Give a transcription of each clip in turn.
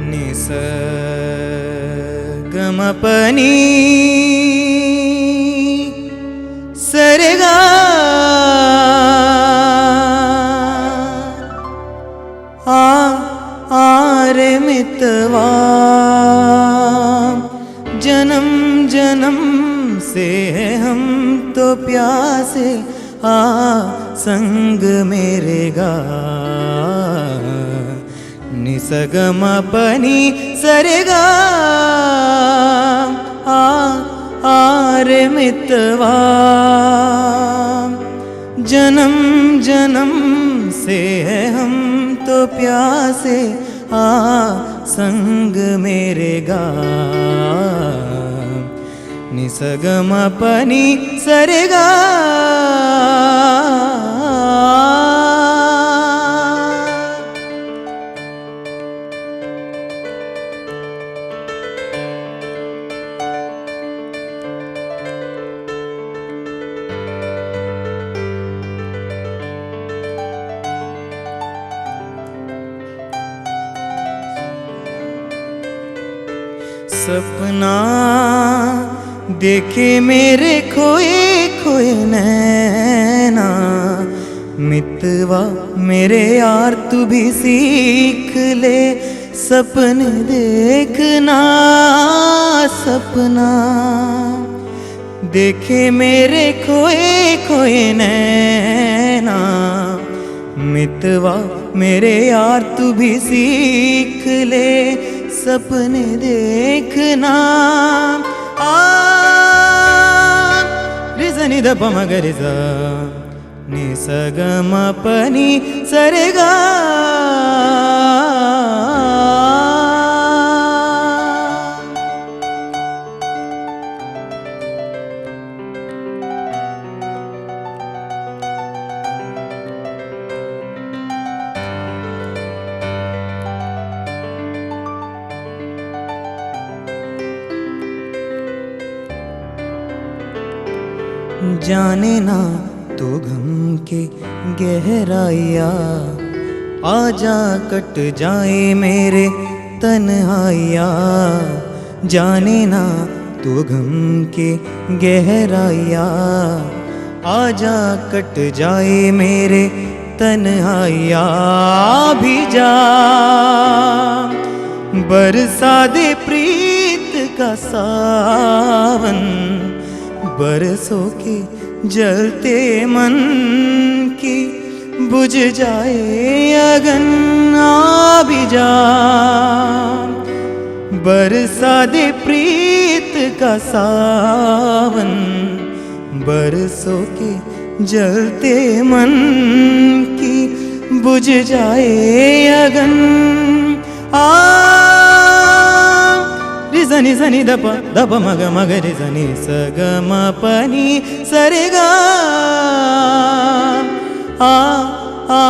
निसगमपनी सरगा। आ आरमितवा। जन्म जन्म से हम तो प्यासे आ संग मेरे गा। निसगम पनी सरेगा। आ आरे मितवा। जन्म जन्म से है हम तो प्यासे। आ, संग मेरे गा। निसगम पनी सरेगा। सपना देखे मेरे खोए खोए नैना, मितवा मेरे यार तू भी सीख ले सपने देखना, सपना देखे मेरे खोए खोए नैना, मितवा मेरे यार तू भी सीख ले सपने देखना आ रिजनी द पमगरिजा नि सगम पनी सरेगा जाने ना तो गम के गहराइया, आजा कट जाए मेरे तन तन्हाइया। जाने ना तो गम के गहराइया, आजा कट जाए मेरे तन तन्हाइया। भी जा बरसा दे प्रीत का सावन बरसों के जलते मन की बुझ जाए अगन आ भी जा बरसा दे प्रीत का सावन बरसों के जलते मन की बुझ जाए अगन। आ రిజని జని దప దప మగ మగ రిజని సగ మ పని సరిగా ఆ ఆ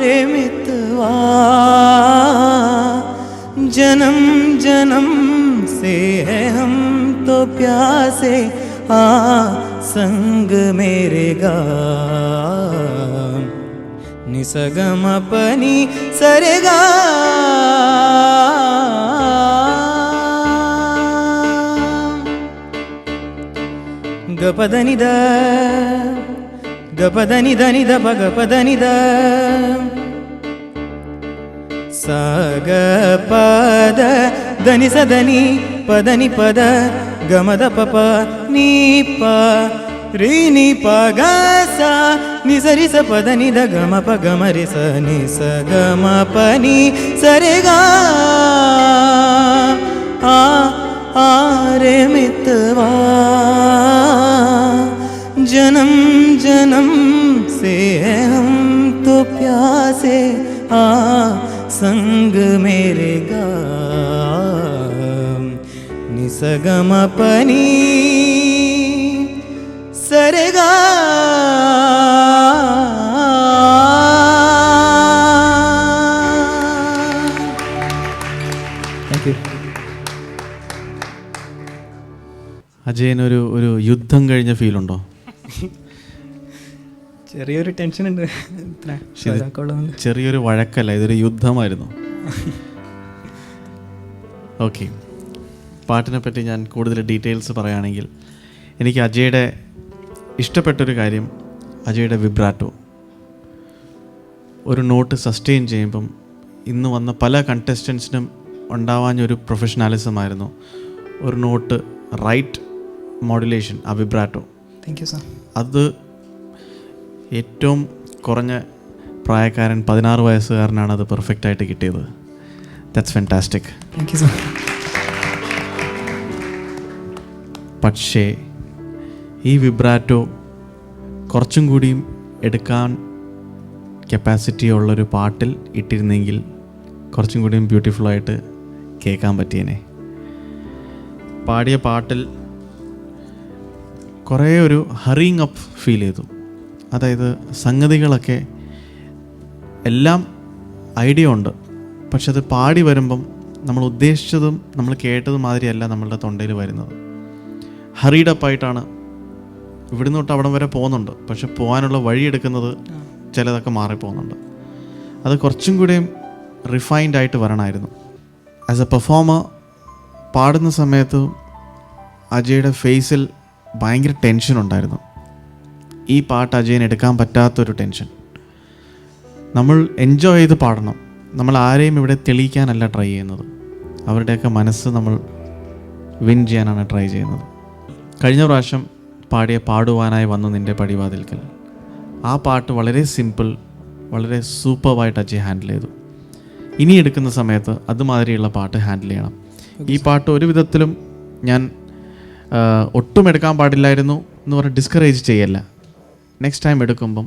రే మిత్వా जन्म जन्म से है हम तो प्यासे आ संग मेरे गा निसगम पनी सरेगा ಗಪದನಿದ ಗಪದನಿದ ನಿದ ಪಗಪದನಿದ ಸ ಗ ಪದ ದನಿ ಸದನಿ ಪದನಿ ಪದ, ಗಮದ ಪಪ ನೀ ಪ. ರೀ ನಿ ಪ ಗ ಸ, ನಿ ಸ ಪದ ದ, ಗಮ ಪ ಗಮ ರಿ ಸ, ನಿ ಸ ಗಮ ಪ ನಿ ಸರಿ ಗ. ಆ ಆ, ರೆ ಮಿತ್ವಾ जन्म जन्म से है हम तो प्यासे आ संग मेरे गा निसगम पनी सरेगा താങ്ക് യു അജയനൊരു ഒരു യുദ്ധം കഴിഞ്ഞ ഫീൽ ഉണ്ടോ ചെറിയൊരു ടെൻഷൻ ഉണ്ട്. ചെറിയൊരു വഴക്കല്ല ഇതൊരു യുദ്ധമായിരുന്നു. ഓക്കെ പാട്ടിനെ പറ്റി ഞാൻ കൂടുതൽ ഡീറ്റെയിൽസ് പറയുകയാണെങ്കിൽ എനിക്ക് അജയുടെ ഇഷ്ടപ്പെട്ടൊരു കാര്യം അജയുടെ വിബ്രാറ്റോ ഒരു നോട്ട് സസ്റ്റെയിൻ ചെയ്യുമ്പം ഇന്ന് വന്ന പല കണ്ടസ്റ്റൻസിനും ഉണ്ടാവാഞ്ഞൊരു പ്രൊഫഷണാലിസമായിരുന്നു ഒരു നോട്ട് റൈറ്റ് മോഡുലേഷൻ ആ വിബ്രാറ്റോ താങ്ക് യു സാർ അത് ഏറ്റവും കുറഞ്ഞ പ്രായക്കാരൻ പതിനാറ് വയസ്സുകാരനാണ് അത് പെർഫെക്റ്റ് ആയിട്ട് കിട്ടിയത്. That's fantastic thank you sir പക്ഷേ ഈ വിബ്രാറ്റോ കുറച്ചും കൂടിയും എടുക്കാൻ കപ്പാസിറ്റി ഉള്ളൊരു പാട്ടിൽ ഇട്ടിരുന്നെങ്കിൽ കുറച്ചും കൂടിയും ബ്യൂട്ടിഫുൾ ആയിട്ട് കേൾക്കാൻ പറ്റിയേനെ. പാടിയ പാട്ടിൽ കുറേ ഒരു ഹറിങ് അപ്പ് ഫീൽ ചെയ്തു. അതായത് സംഗതികളൊക്കെ എല്ലാം ഐഡിയ ഉണ്ട്. പക്ഷെ അത് പാടി വരുമ്പം നമ്മൾ ഉദ്ദേശിച്ചതും നമ്മൾ കേട്ടതും മാതിരിയല്ല നമ്മളുടെ തൊണ്ടയിൽ വരുന്നത്. ഹറീഡ് അപ്പായിട്ടാണ് ഇവിടുന്ന് തൊട്ട് അവിടം വരെ പോകുന്നുണ്ട്. പക്ഷെ പോകാനുള്ള വഴിയെടുക്കുന്നത് ചിലതൊക്കെ മാറിപ്പോകുന്നുണ്ട്. അത് കുറച്ചും കൂടിയും റിഫൈൻഡ് ആയിട്ട് വരണമായിരുന്നു. ആസ് എ പെർഫോമർ പാടുന്ന സമയത്ത് അജയുടെ ഫേസിൽ ഭയങ്കര ടെൻഷൻ ഉണ്ടായിരുന്നു. ഈ പാട്ട് അജയൻ എടുക്കാൻ പറ്റാത്തൊരു ടെൻഷൻ നമ്മൾ എൻജോയ് ചെയ്ത് പാടണം. നമ്മൾ ആരെയും ഇവിടെ തെളിയിക്കാനല്ല ട്രൈ ചെയ്യുന്നത്. അവരുടെയൊക്കെ മനസ്സ് നമ്മൾ വിൻ ചെയ്യാനാണ് ട്രൈ ചെയ്യുന്നത്. കഴിഞ്ഞ പ്രാവശ്യം പാടിയ പാടുവാനായി വന്നു നിന്റെ പടിവാതിൽക്കൽ. ആ പാട്ട് വളരെ സിമ്പിൾ വളരെ സൂപ്പർവായിട്ട് അജയ് ഹാൻഡിൽ ചെയ്തു. ഇനി എടുക്കുന്ന സമയത്ത് അതുമാതിരിയുള്ള പാട്ട് ഹാൻഡിൽ ചെയ്യണം. ഈ പാട്ട് ഒരു വിധത്തിലും ഞാൻ ഒട്ടും എടുക്കാൻ പാടില്ലായിരുന്നു എന്ന് പറഞ്ഞ് ഡിസ്കറേജ് ചെയ്യല്ല. നെക്സ്റ്റ് ടൈം എടുക്കുമ്പം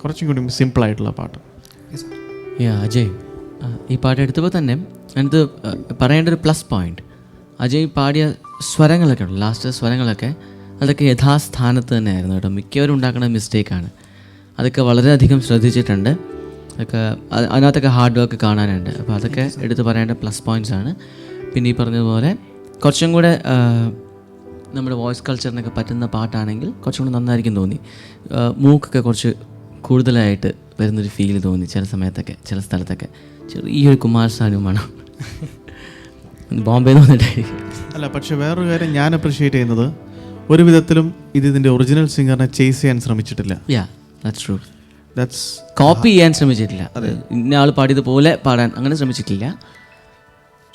കുറച്ചും കൂടി സിമ്പിളായിട്ടുള്ള പാട്ട്. യാ അജയ് ഈ പാട്ട് എടുത്തപ്പോൾ തന്നെ എനിക്ക് പറയേണ്ട ഒരു പ്ലസ് പോയിന്റ് അജയ് പാടിയ സ്വരങ്ങളൊക്കെ ഉണ്ട് ലാസ്റ്റ് സ്വരങ്ങളൊക്കെ അതൊക്കെ യഥാസ്ഥാനത്ത് തന്നെയായിരുന്നു കേട്ടോ. മിക്കവരും ഉണ്ടാക്കുന്ന മിസ്റ്റേക്കാണ് അതൊക്കെ വളരെയധികം ശ്രദ്ധിച്ചിട്ടുണ്ട്. അതൊക്കെ അത് അതിനകത്തൊക്കെ ഹാർഡ് വർക്ക് കാണാനുണ്ട്. അപ്പോൾ അതൊക്കെ എടുത്ത് പറയേണ്ട പ്ലസ് പോയിന്റ്സ് ആണ്. പിന്നെ ഈ പറഞ്ഞതുപോലെ കുറച്ചും കൂടെ നമ്മുടെ വോയിസ് കൾച്ചറിനൊക്കെ പറ്റുന്ന പാട്ടാണെങ്കിൽ കുറച്ചും കൂടി നന്നായിരിക്കും തോന്നി. മൂക്കൊക്കെ കുറച്ച് കൂടുതലായിട്ട് വരുന്നൊരു ഫീൽ തോന്നി ചില സമയത്തൊക്കെ ചില സ്ഥലത്തൊക്കെ. ചെറിയൊരു കുമാർ സാനുമാണ് ബോംബെ വന്നിട്ടായിരിക്കും അല്ല പക്ഷേ വേറൊരു കാര്യം ഞാൻ അപ്രീഷിയേറ്റ് ചെയ്യുന്നത് ഒരു വിധത്തിലും ഇത് ഇതിന്റെ ഒറിജിനൽ സിംഗറിനെ ചേസ് ചെയ്യാൻ ശ്രമിച്ചിട്ടില്ല. Yeah that's true that's copy ചെയ്യാൻ ശ്രമിച്ചിട്ടില്ല. ഇന്ന ആൾ പാടിയതുപോലെ പാടാൻ അങ്ങനെ ശ്രമിച്ചിട്ടില്ല.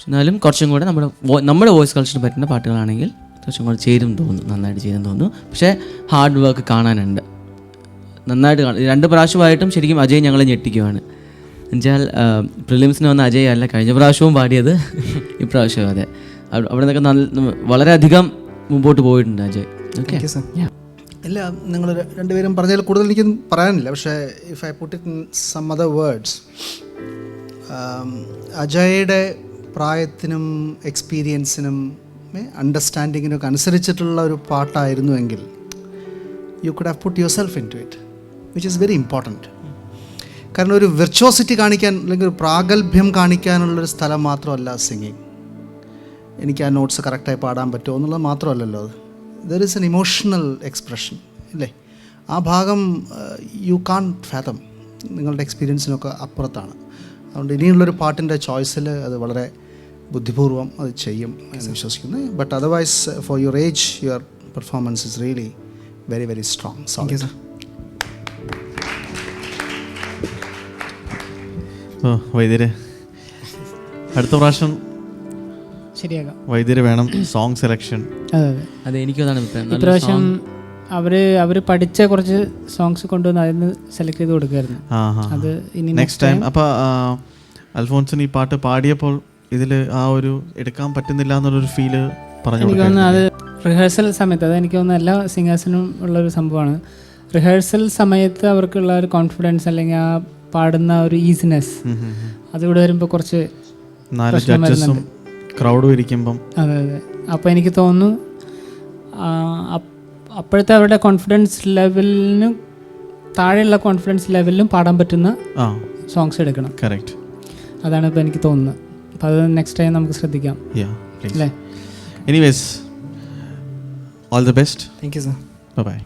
എന്നാലും കുറച്ചും കൂടെ നമ്മുടെ നമ്മുടെ വോയിസ് കൾച്ചറിന് പറ്റുന്ന പാട്ടുകളാണെങ്കിൽ കുറച്ചും കൂടെ ചേരും തോന്നുന്നു നന്നായിട്ട് ചേരും തോന്നുന്നു. പക്ഷേ ഹാർഡ് വർക്ക് കാണാനുണ്ട്. നന്നായിട്ട് കാണും. രണ്ട് പ്രാവശ്യമായിട്ടും ശരിക്കും അജയ് ഞങ്ങളെ ഞെട്ടിക്കുവാണ്. എന്നുവെച്ചാൽ പ്രിലിംസിന് വന്ന അജയ് അല്ല കഴിഞ്ഞ പ്രാവശ്യവും പാടിയത്. ഇപ്രാവശ്യവും അതെ. അവിടെ നിന്നൊക്കെ നല്ല വളരെയധികം മുമ്പോട്ട് പോയിട്ടുണ്ട് അജയ്. ഓക്കെ ഇല്ല നിങ്ങൾ രണ്ടുപേരും പറഞ്ഞതിൽ കൂടുതൽ എനിക്ക് പറയാനില്ല. പക്ഷേ if I put it in some other words അജയുടെ പ്രായത്തിനും എക്സ്പീരിയൻസിനും അണ്ടർസ്റ്റാൻഡിങ്ങിനും ഒക്കെ അനുസരിച്ചിട്ടുള്ള ഒരു പാട്ടായിരുന്നുവെങ്കിൽ you could have put yourself into it which is very important കാരണം ഒരു വിർച്വോസിറ്റി കാണിക്കാൻ അല്ലെങ്കിൽ ഒരു പ്രാഗൽഭ്യം കാണിക്കാനുള്ളൊരു സ്ഥലം മാത്രമല്ല സിംഗിങ് എനിക്ക് ആ നോട്ട്സ് കറക്റ്റായി പാടാൻ പറ്റുമോ എന്നുള്ളത് മാത്രമല്ലല്ലോ അത്. There is an emotional expression ഇല്ലേ? ആ ഭാഗം യു കാൺ ഫാതം നിങ്ങളുടെ എക്സ്പീരിയൻസിനൊക്കെ അപ്പുറത്താണ്. അതുകൊണ്ട് ഇനിയുള്ളൊരു പാട്ടിന്റെ ചോയ്സിൽ അത് വളരെ ബുദ്ധിപൂർവം അത് ചെയ്യും എന്ന് വിശ്വസിക്കുന്നു. But otherwise for your age your performance is really very very strong thank you sir ഓ വൈദ്യര്. അടുത്ത പ്രാവശ്യം ശരിയാക്കാം വൈദ്യര് വേണം സോങ് സെലക്ഷൻ അതെ അതെ. അതെ എനിക്കും അതാണ് അഭിപ്രായം നല്ല ഇപ്രാവശ്യം അവർ അവർ പഠിച്ച കുറച്ച് സോങ്സ് കൊണ്ടുവന്ന് അതിന് സെലക്ട് ചെയ്ത് കൊടുക്കായിരുന്നു. ആ അത് ഇനി നെക്സ്റ്റ് ടൈം അപ്പോൾ അൽഫോൺസിന് ഈ പാട്ട് പാടിയപ്പോൾ ഇതിൽ ആ ഒരു എടുക്കാൻ പറ്റുന്നില്ല എന്നുള്ളൊരു ഫീൽ പറഞ്ഞു എനിക്ക് തോന്നുന്നു അത് റിഹേഴ്സൽ സമയത്ത് അത് എനിക്ക് തോന്നുന്നു എല്ലാ സിംഗേഴ്സിനും ഉള്ളൊരു സംഭവമാണ്. റിഹേഴ്സൽ സമയത്ത് അവർക്കുള്ള ഒരു കോൺഫിഡൻസ് അല്ലെങ്കിൽ ആ പാടുന്ന ഒരു ഈസിനെസ്. അതിവിടെ വരുമ്പോൾ കുറച്ച് നാല് പ്രശ്നം ജഡ്ജസും ക്രൗഡും ഇരിക്കുമ്പം. അതെ അതെ. അപ്പോൾ എനിക്ക് തോന്നുന്നു അപ്പോഴത്തെ അവരുടെ കോൺഫിഡൻസ് ലെവലിന് താഴെയുള്ള കോൺഫിഡൻസ് ലെവലിലും പാടാൻ പറ്റുന്ന സോങ്സ് എടുക്കണം. കറക്റ്റ് അതാണ് ഇപ്പോൾ എനിക്ക് തോന്നുന്നത്. അപ്പോൾ അത് നെക്സ്റ്റ് ടൈം നമുക്ക് ശ്രദ്ധിക്കാം. അല്ലേ? Anyways all the best thank you sir bye